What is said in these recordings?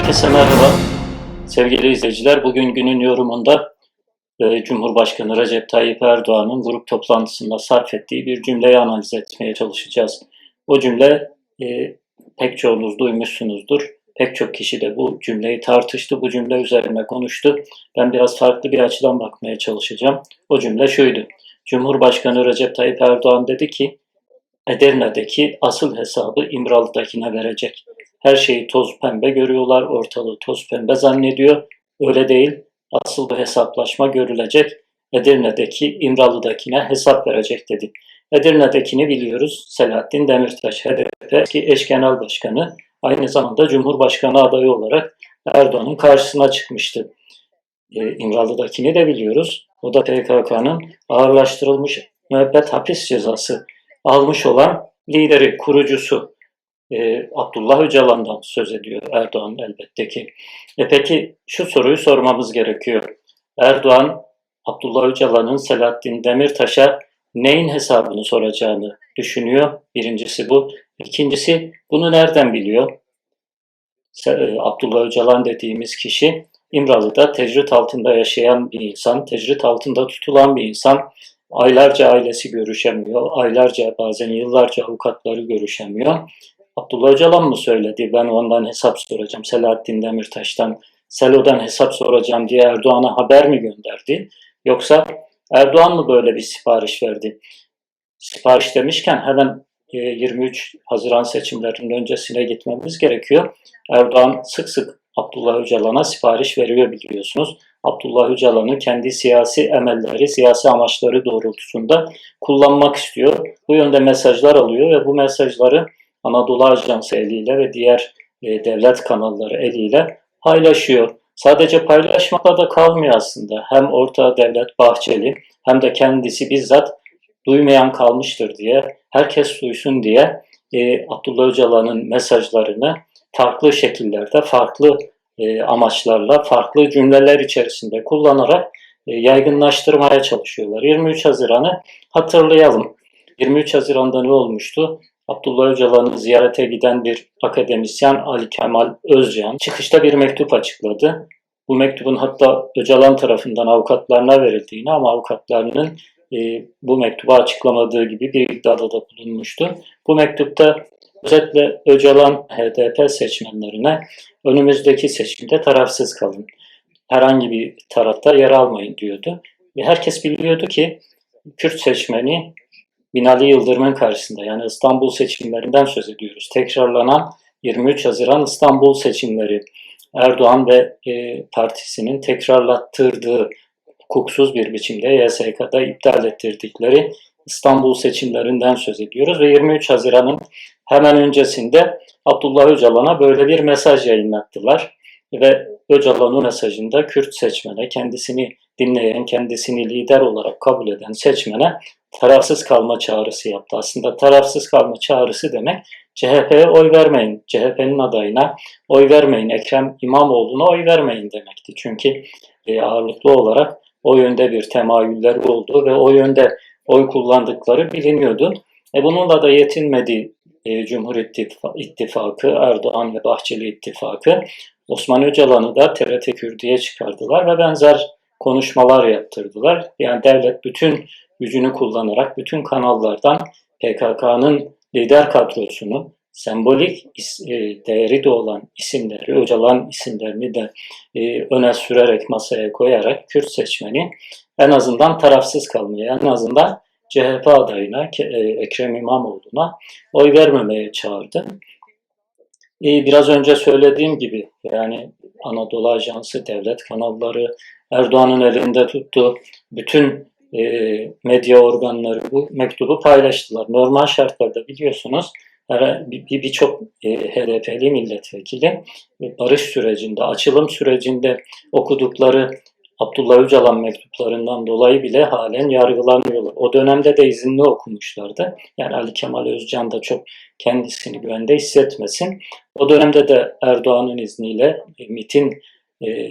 Herkese merhaba. Sevgili izleyiciler, bugün günün yorumunda e, Cumhurbaşkanı Recep Tayyip Erdoğan'ın grup toplantısında sarf ettiği bir cümleyi analiz etmeye çalışacağız. O cümle e, pek çoğunuz duymuşsunuzdur. Pek çok kişi de bu cümleyi tartıştı, bu cümle üzerine konuştu. Ben biraz farklı bir açıdan bakmaya çalışacağım. O cümle şuydu. Cumhurbaşkanı Recep Tayyip Erdoğan dedi ki, Edirne'deki asıl hesabı İmralı'dakine verecek. Her şeyi toz pembe görüyorlar, ortalığı toz pembe zannediyor. Öyle değil. Asıl bu hesaplaşma görülecek. Edirne'deki İmralı'dakine hesap verecek dedi. Edirne'dekini biliyoruz. Selahattin Demirtaş, HDP eski eş genel başkanı, aynı zamanda Cumhurbaşkanı adayı olarak Erdoğan'ın karşısına çıkmıştı. E, İmralı'dakini de biliyoruz. O da PKK'nın ağırlaştırılmış müebbet hapis cezası almış olan lideri, kurucusu e, Abdullah Öcalan'dan söz ediyor Erdoğan elbette ki. E peki şu soruyu sormamız gerekiyor. Erdoğan, Abdullah Öcalan'ın Selahattin Demirtaş'a neyin hesabını soracağını düşünüyor. Birincisi bu. İkincisi bunu nereden biliyor? E, Abdullah Öcalan dediğimiz kişi İmralı'da tecrit altında yaşayan bir insan, tecrit altında tutulan bir insan. Aylarca ailesi görüşemiyor, aylarca bazen yıllarca avukatları görüşemiyor. Abdullah Öcalan mı söyledi ben ondan hesap soracağım Selahattin Demirtaş'tan Selo'dan hesap soracağım diye Erdoğan'a haber mi gönderdi? Yoksa Erdoğan mı böyle bir sipariş verdi? Sipariş demişken hemen e, 23 Haziran seçimlerinin öncesine gitmemiz gerekiyor. Erdoğan sık sık Abdullah Öcalan'a sipariş veriyor biliyorsunuz. Abdullah Öcalan'ı kendi siyasi emelleri, siyasi amaçları doğrultusunda kullanmak istiyor. Bu yönde mesajlar alıyor ve bu mesajları Anadolu Ajansı eliyle ve diğer e, devlet kanalları eliyle paylaşıyor. Sadece paylaşmakla da kalmıyor aslında. Hem orta devlet Bahçeli hem de kendisi bizzat duymayan kalmıştır diye, herkes duysun diye e, Abdullah Öcalan'ın mesajlarını farklı şekillerde, farklı e, amaçlarla, farklı cümleler içerisinde kullanarak e, yaygınlaştırmaya çalışıyorlar. 23 Haziran'ı hatırlayalım. 23 Haziran'da ne olmuştu? Abdullah Öcalan'ı ziyarete giden bir akademisyen Ali Kemal Özcan çıkışta bir mektup açıkladı. Bu mektubun hatta Öcalan tarafından avukatlarına verildiğini ama avukatlarının e, bu mektubu açıklamadığı gibi bir iddiada da bulunmuştu. Bu mektupta özetle Öcalan HDP seçmenlerine önümüzdeki seçimde tarafsız kalın. Herhangi bir tarafta yer almayın diyordu. Ve herkes biliyordu ki Kürt seçmeni Binali Yıldırım'ın karşısında. Yani İstanbul seçimlerinden söz ediyoruz. Tekrarlanan 23 Haziran İstanbul seçimleri. Erdoğan ve e, partisinin tekrarlattırdığı hukuksuz bir biçimde YSK'da iptal ettirdikleri İstanbul seçimlerinden söz ediyoruz. Ve 23 Haziran'ın hemen öncesinde Abdullah Öcalan'a böyle bir mesaj yayınlattılar. Ve Öcalan'ın mesajında Kürt seçmene, kendisini dinleyen, kendisini lider olarak kabul eden seçmene tarafsız kalma çağrısı yaptı. Aslında tarafsız kalma çağrısı demek CHP'ye oy vermeyin, CHP'nin adayına oy vermeyin, Ekrem İmamoğlu'na oy vermeyin demekti. Çünkü e, ağırlıklı olarak o yönde bir temayüller oldu ve o yönde oy kullandıkları biliniyordu. E, bununla da yetinmedi e, Cumhur İttifakı, Erdoğan ve Bahçeli İttifakı. Osman Öcalan'ı da TRT Kürdi'ye çıkardılar ve benzer konuşmalar yaptırdılar. Yani devlet bütün gücünü kullanarak bütün kanallardan PKK'nın lider kadrosunu, sembolik e, değeri de olan isimleri, Öcalan isimlerini de e, öne sürerek masaya koyarak Kürt seçmeni en azından tarafsız kalmaya, en azından CHP adayına, e, Ekrem İmamoğlu'na oy vermemeye çağırdı. Biraz önce söylediğim gibi yani Anadolu Ajansı, devlet kanalları, Erdoğan'ın elinde tuttuğu bütün e, medya organları bu mektubu paylaştılar. Normal şartlarda biliyorsunuz birçok bir, bir e, HDP'li milletvekili e, barış sürecinde, açılım sürecinde okudukları Abdullah Öcalan mektuplarından dolayı bile halen yargılanıyorlar. O dönemde de izinli okumuşlardı. Yani Ali Kemal Özcan da çok kendisini güvende hissetmesin. O dönemde de Erdoğan'ın izniyle e, MIT'in e,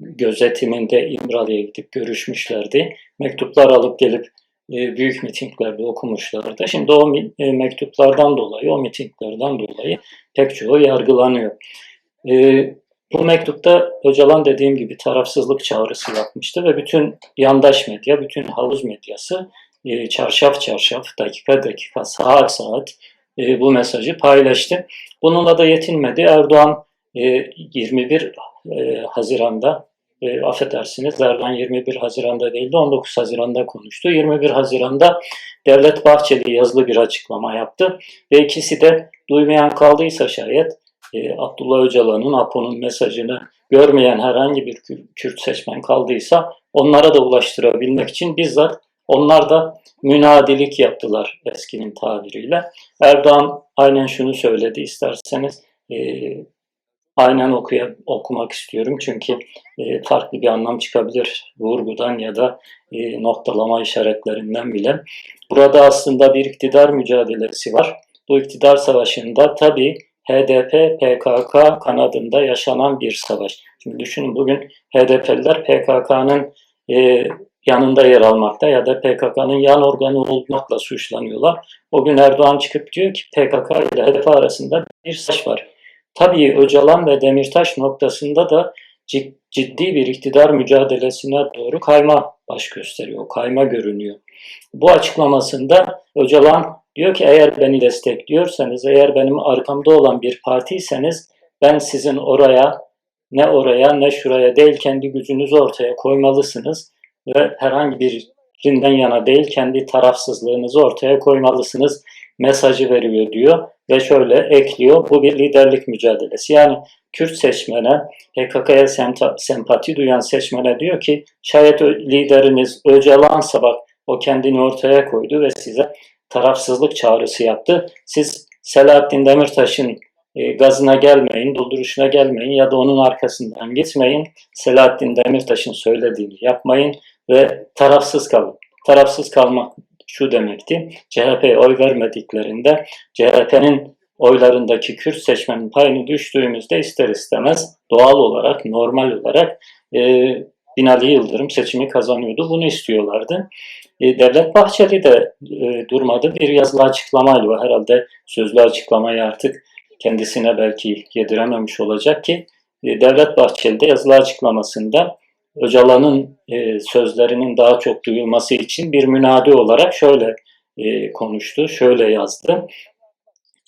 gözetiminde İmralı'ya gidip görüşmüşlerdi. Mektuplar alıp gelip e, büyük mitinglerde okumuşlardı. Şimdi o e, mektuplardan dolayı, o mitinglerden dolayı pek çoğu yargılanıyor. E, Bu mektupta Öcalan dediğim gibi tarafsızlık çağrısı yapmıştı ve bütün yandaş medya, bütün havuz medyası çarşaf çarşaf, dakika dakika, saat saat bu mesajı paylaştı. Bununla da yetinmedi. Erdoğan 21 e, Haziran'da, e, affedersiniz Erdoğan 21 Haziran'da değil de 19 Haziran'da konuştu. 21 Haziran'da Devlet Bahçeli yazılı bir açıklama yaptı ve ikisi de duymayan kaldıysa şayet e, Abdullah Öcalan'ın Apo'nun mesajını görmeyen herhangi bir Kür- Kürt seçmen kaldıysa onlara da ulaştırabilmek için bizzat onlar da münadilik yaptılar eskinin tabiriyle. Erdoğan aynen şunu söyledi isterseniz e, aynen okuya, okumak istiyorum çünkü e, farklı bir anlam çıkabilir vurgudan ya da e, noktalama işaretlerinden bile. Burada aslında bir iktidar mücadelesi var. Bu iktidar savaşında tabii HDP, PKK kanadında yaşanan bir savaş. Şimdi düşünün bugün HDP'liler PKK'nın e, yanında yer almakta ya da PKK'nın yan organı olmakla suçlanıyorlar. O gün Erdoğan çıkıp diyor ki PKK ile HDP arasında bir savaş var. Tabii Öcalan ve Demirtaş noktasında da cid- ciddi bir iktidar mücadelesine doğru kayma baş gösteriyor, kayma görünüyor. Bu açıklamasında Öcalan diyor ki eğer beni destekliyorsanız, eğer benim arkamda olan bir partiyseniz ben sizin oraya ne oraya ne şuraya değil kendi gücünüzü ortaya koymalısınız ve herhangi birinden yana değil kendi tarafsızlığınızı ortaya koymalısınız mesajı veriyor diyor ve şöyle ekliyor bu bir liderlik mücadelesi. Yani Kürt seçmene, PKK'ya sempati duyan seçmene diyor ki şayet lideriniz Öcalan'sa bak o kendini ortaya koydu ve size tarafsızlık çağrısı yaptı. Siz Selahattin Demirtaş'ın e, gazına gelmeyin, dolduruşuna gelmeyin ya da onun arkasından gitmeyin. Selahattin Demirtaş'ın söylediğini yapmayın ve tarafsız kalın. Tarafsız kalmak şu demekti. CHP'ye oy vermediklerinde CHP'nin oylarındaki Kürt seçmenin payını düştüğümüzde ister istemez doğal olarak, normal olarak e, Binali Yıldırım seçimi kazanıyordu. Bunu istiyorlardı. E, Devlet Bahçeli de e, durmadı. Bir yazılı açıklamayla herhalde sözlü açıklamayı artık kendisine belki yedirememiş olacak ki e, Devlet Bahçeli de yazılı açıklamasında Öcalan'ın e, sözlerinin daha çok duyulması için bir münadi olarak şöyle e, konuştu, şöyle yazdı.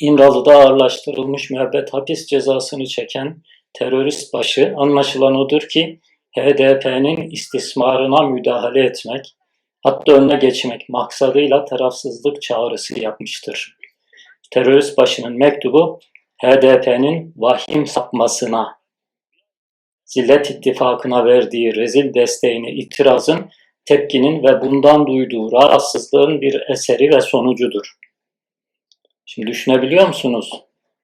İmralı'da ağırlaştırılmış müebbet hapis cezasını çeken terörist başı anlaşılan odur ki HDP'nin istismarına müdahale etmek, hatta önüne geçmek maksadıyla tarafsızlık çağrısı yapmıştır. Terörist başının mektubu HDP'nin vahim sapmasına, Zillet İttifakı'na verdiği rezil desteğine itirazın, tepkinin ve bundan duyduğu rahatsızlığın bir eseri ve sonucudur. Şimdi düşünebiliyor musunuz?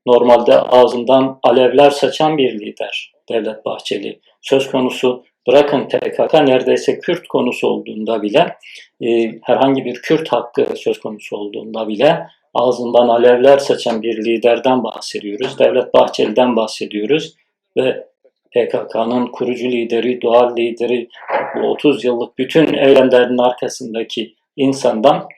Normalde ağzından alevler saçan bir lider Devlet Bahçeli. Söz konusu bırakın PKK neredeyse Kürt konusu olduğunda bile e, herhangi bir Kürt hakkı söz konusu olduğunda bile ağzından alevler saçan bir liderden bahsediyoruz. Devlet Bahçeli'den bahsediyoruz ve PKK'nın kurucu lideri, doğal lideri, bu 30 yıllık bütün eylemlerin arkasındaki insandan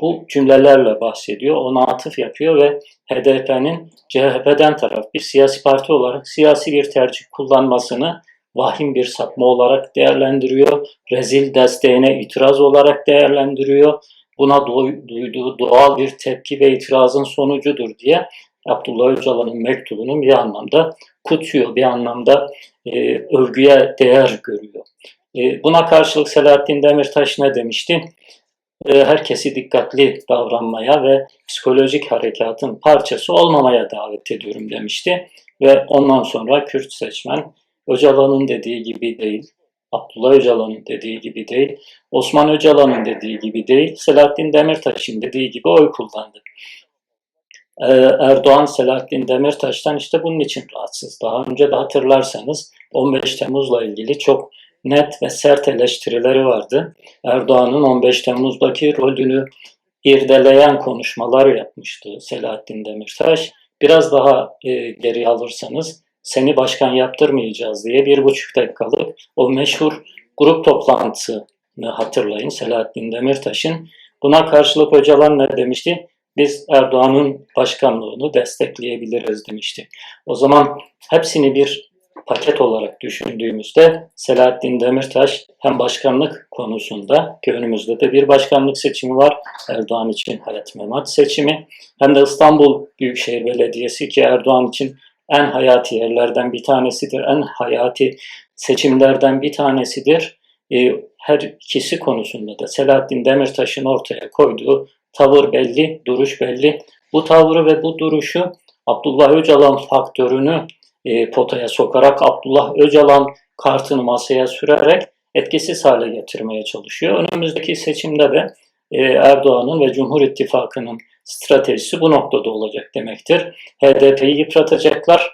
bu cümlelerle bahsediyor, ona atıf yapıyor ve HDP'nin CHP'den taraf bir siyasi parti olarak siyasi bir tercih kullanmasını vahim bir sapma olarak değerlendiriyor, rezil desteğine itiraz olarak değerlendiriyor, buna duyduğu doğal bir tepki ve itirazın sonucudur diye Abdullah Öcalan'ın mektubunu bir anlamda kutsuyor, bir anlamda e, övgüye değer görüyor. E, buna karşılık Selahattin Demirtaş ne demişti? E, herkesi dikkatli davranmaya ve psikolojik harekatın parçası olmamaya davet ediyorum demişti. Ve ondan sonra Kürt seçmen Öcalan'ın dediği gibi değil, Abdullah Öcalan'ın dediği gibi değil, Osman Öcalan'ın dediği gibi değil, Selahattin Demirtaş'ın dediği gibi oy kullandı. Ee, Erdoğan Selahattin Demirtaş'tan işte bunun için rahatsız. Daha önce de hatırlarsanız 15 Temmuz'la ilgili çok net ve sert eleştirileri vardı. Erdoğan'ın 15 Temmuz'daki rolünü irdeleyen konuşmalar yapmıştı Selahattin Demirtaş. Biraz daha e, geri alırsanız seni başkan yaptırmayacağız diye bir buçuk dakikalık o meşhur grup toplantısını hatırlayın Selahattin Demirtaş'ın. Buna karşılık Öcalan ne demişti? Biz Erdoğan'ın başkanlığını destekleyebiliriz demişti. O zaman hepsini bir paket olarak düşündüğümüzde Selahattin Demirtaş hem başkanlık konusunda ki önümüzde de bir başkanlık seçimi var Erdoğan için Hayat Memat seçimi hem de İstanbul Büyükşehir Belediyesi ki Erdoğan için en hayati yerlerden bir tanesidir, en hayati seçimlerden bir tanesidir. E, her ikisi konusunda da Selahattin Demirtaş'ın ortaya koyduğu tavır belli, duruş belli. Bu tavrı ve bu duruşu Abdullah Öcalan faktörünü e, potaya sokarak Abdullah Öcalan kartını masaya sürerek etkisiz hale getirmeye çalışıyor. Önümüzdeki seçimde de e, Erdoğan'ın ve Cumhur İttifakı'nın stratejisi bu noktada olacak demektir. HDP'yi yıpratacaklar,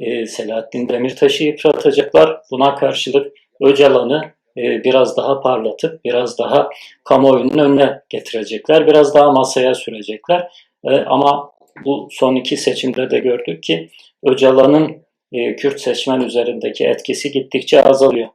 e, Selahattin Demirtaş'ı yıpratacaklar. Buna karşılık Öcalan'ı biraz daha parlatıp biraz daha kamuoyunun önüne getirecekler. Biraz daha masaya sürecekler. E, ama bu son iki seçimde de gördük ki Öcalan'ın e, Kürt seçmen üzerindeki etkisi gittikçe azalıyor.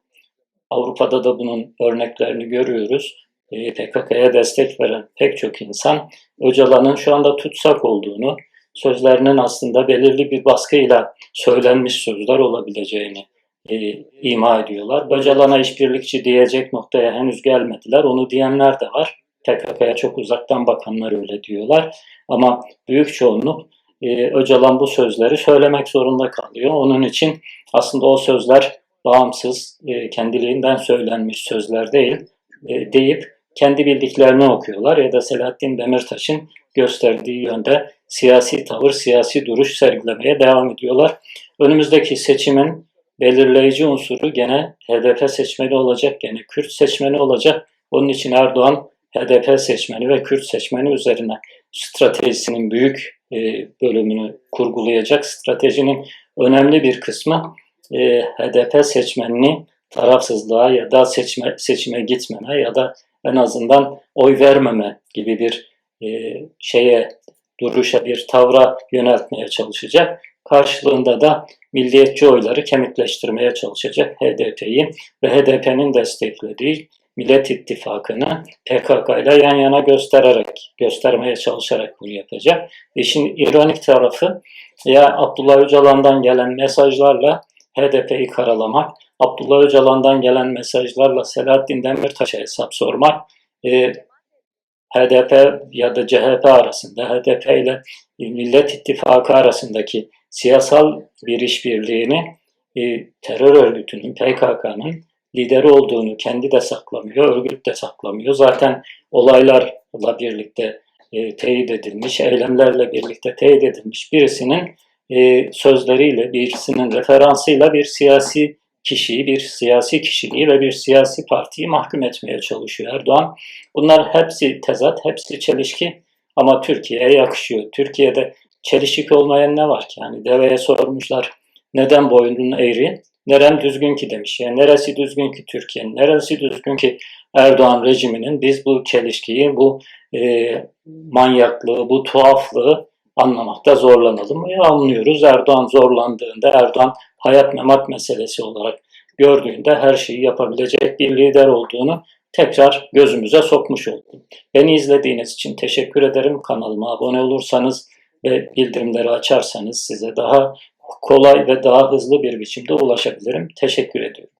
Avrupa'da da bunun örneklerini görüyoruz. E, PKK'ya destek veren pek çok insan Öcalan'ın şu anda tutsak olduğunu, sözlerinin aslında belirli bir baskıyla söylenmiş sözler olabileceğini e, ima ediyorlar. Öcalan'a işbirlikçi diyecek noktaya henüz gelmediler. Onu diyenler de var. PKK'ya çok uzaktan bakanlar öyle diyorlar. Ama büyük çoğunluk e, Öcalan bu sözleri söylemek zorunda kalıyor. Onun için aslında o sözler bağımsız, e, kendiliğinden söylenmiş sözler değil e, deyip kendi bildiklerini okuyorlar ya da Selahattin Demirtaş'ın gösterdiği yönde siyasi tavır, siyasi duruş sergilemeye devam ediyorlar. Önümüzdeki seçimin belirleyici unsuru gene HDP seçmeni olacak, gene Kürt seçmeni olacak. Onun için Erdoğan HDP seçmeni ve Kürt seçmeni üzerine stratejisinin büyük e, bölümünü kurgulayacak. Stratejinin önemli bir kısmı e, HDP seçmenini tarafsızlığa ya da seçme, seçime gitmeme ya da en azından oy vermeme gibi bir e, şeye duruşa bir tavra yöneltmeye çalışacak. Karşılığında da milliyetçi oyları kemikleştirmeye çalışacak HDP'yi ve HDP'nin desteklediği Millet İttifakı'nı PKK ile yan yana göstererek, göstermeye çalışarak bunu yapacak. İşin ironik tarafı ya Abdullah Öcalan'dan gelen mesajlarla HDP'yi karalamak, Abdullah Öcalan'dan gelen mesajlarla Selahattin Demirtaş'a hesap sormak, e, HDP ya da CHP arasında, HDP ile Millet İttifakı arasındaki siyasal bir işbirliğini e, terör örgütünün, PKK'nın lideri olduğunu kendi de saklamıyor, örgüt de saklamıyor. Zaten olaylarla birlikte e, teyit edilmiş, eylemlerle birlikte teyit edilmiş birisinin e, sözleriyle, birisinin referansıyla bir siyasi kişiyi, bir siyasi kişiliği ve bir siyasi partiyi mahkum etmeye çalışıyor Erdoğan. Bunlar hepsi tezat, hepsi çelişki ama Türkiye'ye yakışıyor. Türkiye'de çelişik olmayan ne var ki? Yani deveye sormuşlar neden boynun eğri? Nerem düzgün ki demiş. Yani neresi düzgün ki Türkiye'nin? Neresi düzgün ki Erdoğan rejiminin? Biz bu çelişkiyi, bu e, manyaklığı, bu tuhaflığı anlamakta zorlanalım. E, anlıyoruz. Erdoğan zorlandığında, Erdoğan hayat memat meselesi olarak gördüğünde her şeyi yapabilecek bir lider olduğunu tekrar gözümüze sokmuş oldum. Beni izlediğiniz için teşekkür ederim. Kanalıma abone olursanız ve bildirimleri açarsanız size daha kolay ve daha hızlı bir biçimde ulaşabilirim. Teşekkür ediyorum.